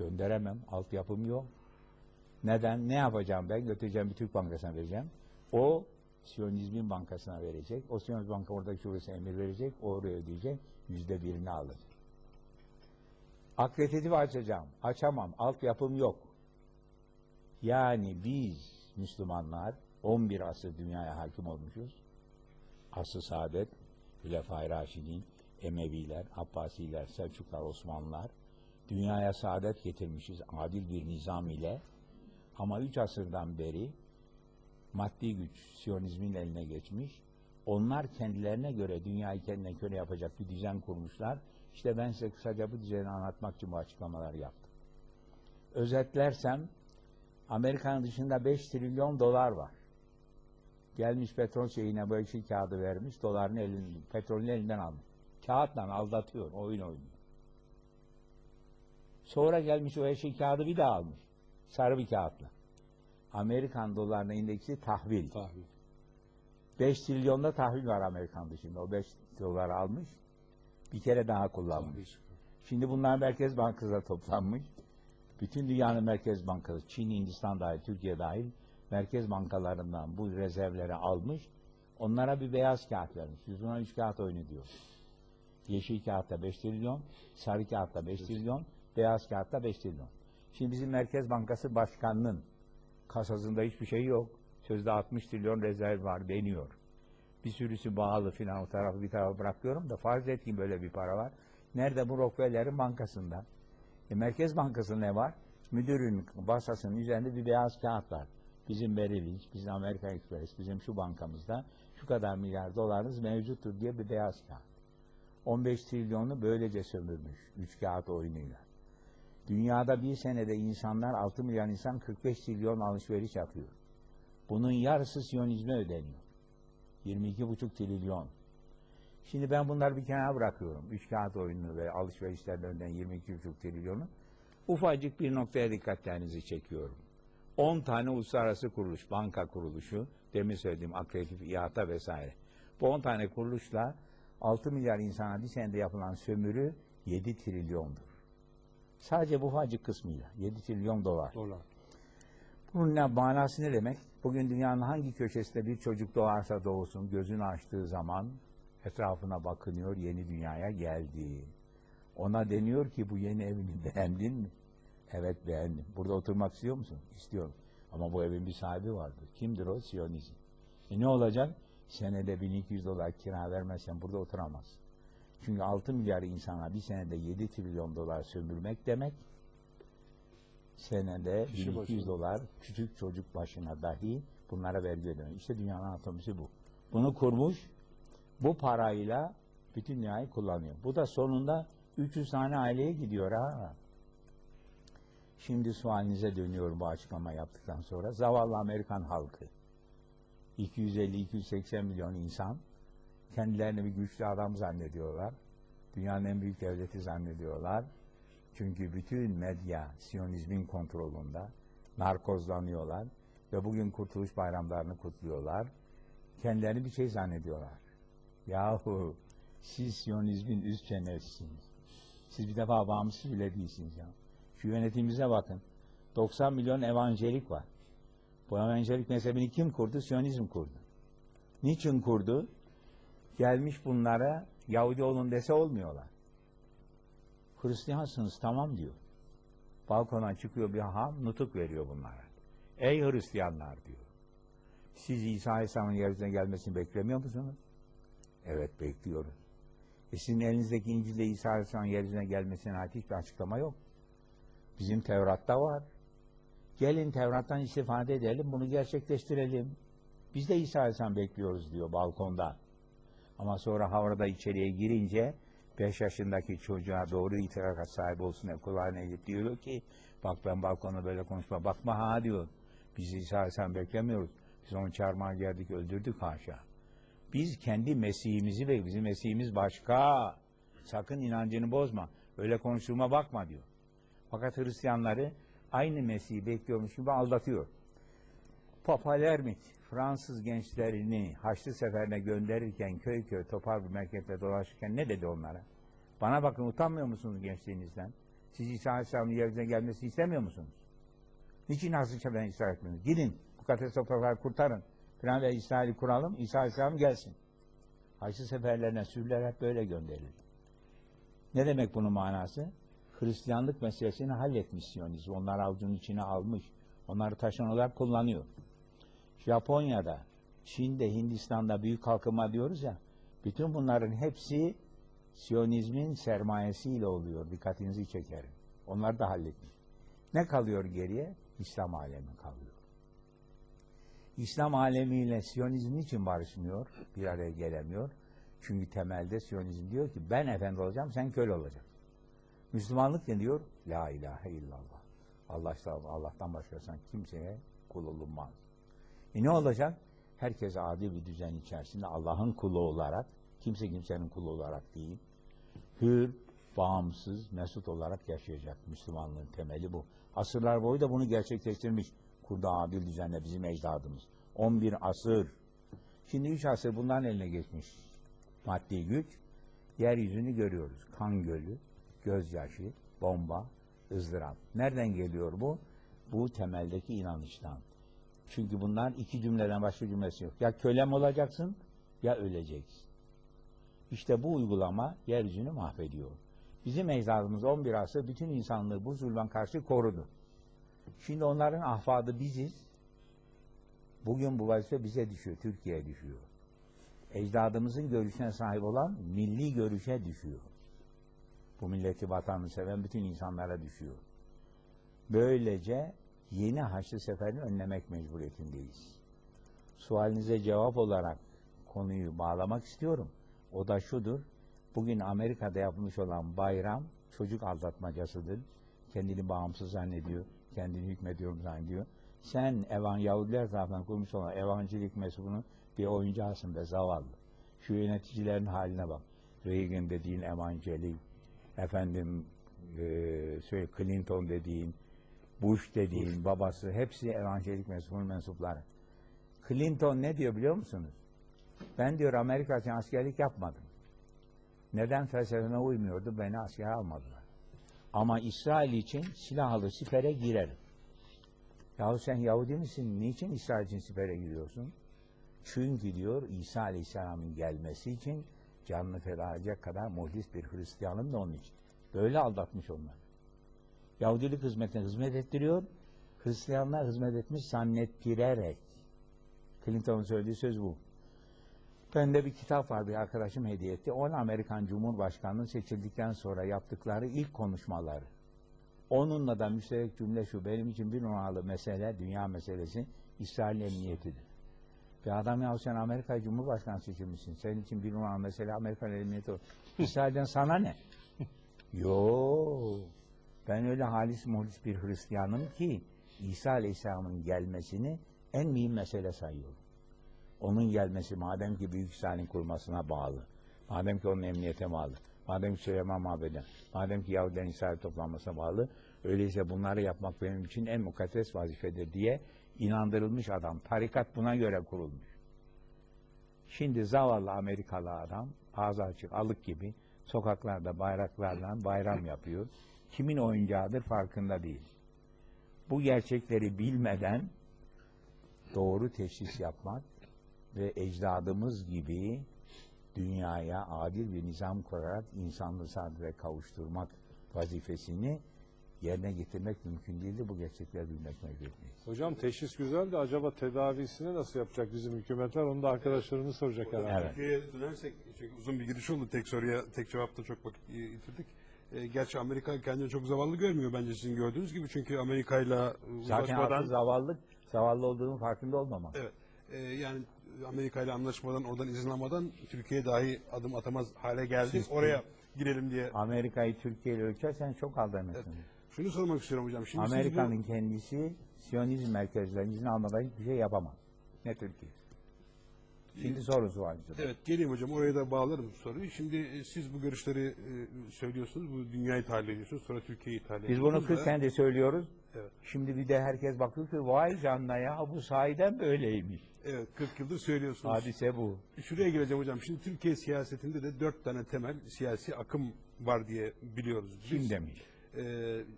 Gönderemem. Altyapım yok. Neden? Ne yapacağım ben? Götüreceğim bir Türk Bankası'na vereceğim. O Siyonizmin bankasına verecek. O Siyonizm banka oradaki şubesine emir verecek. O oraya ödeyecek. Yüzde birini alır. Akreditimi açacağım. Açamam. Altyapım yok. Yani biz Müslümanlar 11 asır dünyaya hakim olmuşuz. Asr-ı Saadet, Hülefai Raşidin, Emeviler, Abbasiler, Selçuklar, Osmanlılar dünyaya saadet getirmişiz adil bir nizam ile. Ama üç asırdan beri maddi güç Siyonizmin eline geçmiş. Onlar kendilerine göre dünyayı kendine köle yapacak bir düzen kurmuşlar. İşte ben size kısaca bu düzeni anlatmak için bu açıklamaları yaptım. Özetlersem Amerika'nın dışında 5 trilyon dolar var. Gelmiş petrol şeyine bu eşi kağıdı vermiş, doların elini, petrolün elinden almış. Kağıtla aldatıyor, oyun oynuyor. Sonra gelmiş o eşi kağıdı bir daha almış. Sarı bir kağıtla. Amerikan dolarına indeksi tahvil. Tahvil. 5 trilyonda tahvil var Amerikan dışında. O 5 dolar almış. Bir kere daha kullanmış. Tahvil. Şimdi bunlar Merkez Bankası'na toplanmış. Bütün dünyanın Merkez Bankası, Çin, Hindistan dahil, Türkiye dahil merkez bankalarından bu rezervleri almış. Onlara bir beyaz kağıt vermiş. Biz buna üç kağıt oyunu diyor. Yeşil kağıtta 5 trilyon, sarı kağıtta 5 trilyon, beyaz kağıtta 5 trilyon. Şimdi bizim Merkez Bankası Başkanı'nın kasasında hiçbir şey yok. Sözde 60 trilyon rezerv var deniyor. Bir sürüsü bağlı filan o tarafı bir tarafa bırakıyorum da farz et ki böyle bir para var. Nerede bu Rockefeller'in bankasında? E, Merkez Bankası ne var? Müdürün basasının üzerinde bir beyaz kağıt var. Bizim Merrill bizim Amerika Express, bizim şu bankamızda şu kadar milyar dolarınız mevcuttur diye bir beyaz kağıt. 15 trilyonu böylece sömürmüş. Üç kağıt oyunuyla. Dünyada bir senede insanlar 6 milyar insan 45 trilyon alışveriş yapıyor. Bunun yarısı Siyonizme ödeniyor. 22,5 trilyon. Şimdi ben bunları bir kenara bırakıyorum. Üç kağıt oyununu ve alışverişlerden önden 22,5 trilyonu. Ufacık bir noktaya dikkatlerinizi çekiyorum. 10 tane uluslararası kuruluş, banka kuruluşu, demin söylediğim akreditif, İHA'ta vesaire. Bu 10 tane kuruluşla 6 milyar insana bir senede yapılan sömürü 7 trilyondur. Sadece bu ufacık kısmıyla 7 trilyon dolar. Dolar. Bunun ne, manası ne demek? Bugün dünyanın hangi köşesinde bir çocuk doğarsa doğsun, gözünü açtığı zaman etrafına bakınıyor, yeni dünyaya geldi. Ona deniyor ki bu yeni evini beğendin mi? Evet beğendim. Burada oturmak istiyor musun? İstiyorum. Ama bu evin bir sahibi vardır. Kimdir o? Siyonizm. E ne olacak? Senede 1200 dolar kira vermezsen burada oturamaz. Çünkü 6 milyar insana bir senede 7 trilyon dolar sömürmek demek, senede Kişi 1200 başına. dolar küçük çocuk başına dahi bunlara vergi ödemek. İşte dünyanın anatomisi bu. Bunu kurmuş, bu parayla bütün dünyayı kullanıyor. Bu da sonunda 300 tane aileye gidiyor ha. Şimdi sualinize dönüyorum bu açıklama yaptıktan sonra. Zavallı Amerikan halkı. 250-280 milyon insan kendilerini bir güçlü adam zannediyorlar. Dünyanın en büyük devleti zannediyorlar. Çünkü bütün medya Siyonizmin kontrolünde narkozlanıyorlar ve bugün Kurtuluş Bayramlarını kutluyorlar. Kendilerini bir şey zannediyorlar. Yahu siz Siyonizmin üst çenesisiniz. Siz bir defa bağımsız bile değilsiniz ya. Şu yönetimimize bakın. 90 milyon evangelik var. Bu evangelik mezhebini kim kurdu? Siyonizm kurdu. Niçin kurdu? Gelmiş bunlara Yahudi olun dese olmuyorlar. Hristiyansınız tamam diyor. Balkona çıkıyor bir ham nutuk veriyor bunlara. Ey Hristiyanlar diyor. Siz İsa Aleyhisselam'ın yeryüzüne gelmesini beklemiyor musunuz? Evet bekliyoruz. E sizin elinizdeki İncil'de İsa Aleyhisselam'ın yeryüzüne gelmesine ait hiçbir açıklama yok. Bizim Tevrat'ta var. Gelin Tevrat'tan istifade edelim, bunu gerçekleştirelim. Biz de İsa Aleyhisselam bekliyoruz diyor balkonda. Ama sonra havrada içeriye girince 5 yaşındaki çocuğa doğru itirak sahibi olsun kulağına eğilip diyor ki bak ben balkonda böyle konuşma bakma ha diyor. Biz İsa Aleyhisselam beklemiyoruz. Biz onu çarmıha geldik öldürdük haşa. Biz kendi Mesih'imizi ve bizim Mesih'imiz başka. Sakın inancını bozma. Öyle konuştuğuma bakma diyor. Fakat Hristiyanları aynı Mesih'i bekliyormuş gibi aldatıyor. Papa Lermit Fransız gençlerini Haçlı Seferine gönderirken köy köy topar bir merkezde dolaşırken ne dedi onlara? Bana bakın utanmıyor musunuz gençliğinizden? Siz İsa Aleyhisselam'ın yeryüzüne gelmesini istemiyor musunuz? Niçin Hazreti Şefe'den ısrar etmiyorsunuz? Gidin, mukaddes toprakları kurtarın. Filan ve İsrail'i kuralım, İsa Aleyhisselam gelsin. Haçlı seferlerine sürüler hep böyle gönderilir. Ne demek bunun manası? Hristiyanlık meselesini halletmiş Siyonizm. Onları avucunun içine almış. Onları taşın olarak kullanıyor. Japonya'da, Çin'de, Hindistan'da büyük kalkınma diyoruz ya, bütün bunların hepsi Siyonizmin sermayesiyle oluyor. Dikkatinizi çekerim. Onlar da halletmiş. Ne kalıyor geriye? İslam alemi kalıyor. İslam alemiyle Siyonizm için barışmıyor, bir araya gelemiyor. Çünkü temelde Siyonizm diyor ki ben efendi olacağım, sen köle olacaksın. Müslümanlık ne diyor? La ilahe illallah. Allah Allah'tan başkasından kimseye kul olunmaz. E ne olacak? Herkes adil bir düzen içerisinde Allah'ın kulu olarak, kimse kimsenin kulu olarak değil, hür, bağımsız, mesut olarak yaşayacak. Müslümanlığın temeli bu. Asırlar boyu da bunu gerçekleştirmiş. Kurda adil düzenle bizim ecdadımız. 11 asır. Şimdi 3 asır bunların eline geçmiş. Maddi güç. Yeryüzünü görüyoruz. Kan gölü, gözyaşı, bomba, ızdırap. Nereden geliyor bu? Bu temeldeki inanıştan. Çünkü bunlar iki cümleden başka cümlesi yok. Ya kölem olacaksın ya öleceksin. İşte bu uygulama yeryüzünü mahvediyor. Bizim ecdadımız 11 asır bütün insanlığı bu zulmen karşı korudu. Şimdi onların ahfadı biziz. Bugün bu vazife bize düşüyor, Türkiye'ye düşüyor. Ecdadımızın görüşüne sahip olan milli görüşe düşüyor. Bu milleti vatanını seven bütün insanlara düşüyor. Böylece yeni Haçlı Seferi'ni önlemek mecburiyetindeyiz. Sualinize cevap olarak konuyu bağlamak istiyorum. O da şudur. Bugün Amerika'da yapılmış olan bayram çocuk aldatmacasıdır. Kendini bağımsız zannediyor. Kendini hükmediyorum zannediyor. Sen evan Yahudiler tarafından kurmuş olan evangelik mensubunu bir oyuncağısın be zavallı. Şu yöneticilerin haline bak. Reagan dediğin evangelik, efendim e, Clinton dediğin, Bush dediğin babası hepsi evangelik mensubunun mensupları. Clinton ne diyor biliyor musunuz? Ben diyor Amerika için askerlik yapmadım. Neden felsefeme uymuyordu? Beni askere almadılar. Ama İsrail için silahlı sipere girerim. Yahu sen Yahudi misin? Niçin İsrail için sipere giriyorsun? Çünkü diyor İsa Aleyhisselam'ın gelmesi için canını feda edecek kadar muhlis bir Hristiyanım da onun için. Böyle aldatmış onlar. Yahudilik hizmetine hizmet ettiriyor. Hristiyanlığa hizmet etmiş zannettirerek. Clinton'un söylediği söz bu. Bende bir kitap var bir arkadaşım hediye etti. On Amerikan Cumhurbaşkanı'nın seçildikten sonra yaptıkları ilk konuşmaları. Onunla da müşterek cümle şu. Benim için bir numaralı mesele, dünya meselesi İsrail'in emniyetidir. Bir adam ya sen Amerika Cumhurbaşkanı seçilmişsin. Senin için bir numaralı mesele Amerika'nın emniyeti. İsrail'den sana ne? Yo. Ben öyle halis muhlis bir Hristiyanım ki İsa Aleyhisselam'ın gelmesini en mühim mesele sayıyorum. Onun gelmesi madem ki Büyük İsrail'in kurmasına bağlı, madem ki onun emniyete bağlı, madem ki Süleyman Mabed'e, madem ki Yahudilerin İsrail toplanmasına bağlı, öyleyse bunları yapmak benim için en mukaddes vazifedir diye inandırılmış adam. Tarikat buna göre kurulmuş. Şimdi zavallı Amerikalı adam ağzı açık alık gibi sokaklarda bayraklarla bayram yapıyor. Kimin oyuncağıdır farkında değil. Bu gerçekleri bilmeden doğru teşhis yapmak ve ecdadımız gibi dünyaya adil bir nizam kurarak insanlığı saadete kavuşturmak vazifesini yerine getirmek mümkün değildi. Bu gerçekleri bilmek mecburiyetindeyiz. Hocam teşhis güzel de acaba tedavisini nasıl yapacak bizim hükümetler? Onu da arkadaşlarımız soracak herhalde. Evet. Türkiye'ye dönersek çünkü uzun bir giriş oldu. Tek soruya tek cevapta çok vakit yitirdik. E, gerçi Amerika kendini çok zavallı görmüyor bence sizin gördüğünüz gibi. Çünkü Amerika'yla Zaten uzlaşmadan asıl zavallık, zavallı olduğunun farkında olmamak. evet, e, yani Amerika ile anlaşmadan oradan izin almadan Türkiye dahi adım atamaz hale geldi. Oraya girelim diye. Amerika'yı Türkiye ile ölçersen çok aldanırsın. Şunu sormak istiyorum hocam. Şimdi siz bu- Amerika'nın kendisi Siyonizm merkezlerinden izin almadan hiçbir şey yapamaz. Ne Türkiye. Şimdi sorusu var. Evet geleyim hocam oraya da bağlarım soruyu. Şimdi e, siz bu görüşleri e, söylüyorsunuz. Bu dünyayı tahlil ediyorsunuz. Sonra Türkiye'yi tahlil Biz bunu ediyorsunuz. 40 da- senedir söylüyoruz. Evet. Şimdi bir de herkes bakıyor ki vay canına ya bu sahiden böyleymiş. Evet 40 yıldır söylüyorsunuz. Hadise bu. Şuraya geleceğim hocam. Şimdi Türkiye siyasetinde de dört tane temel siyasi akım var diye biliyoruz. Kim Biz- demiş? e,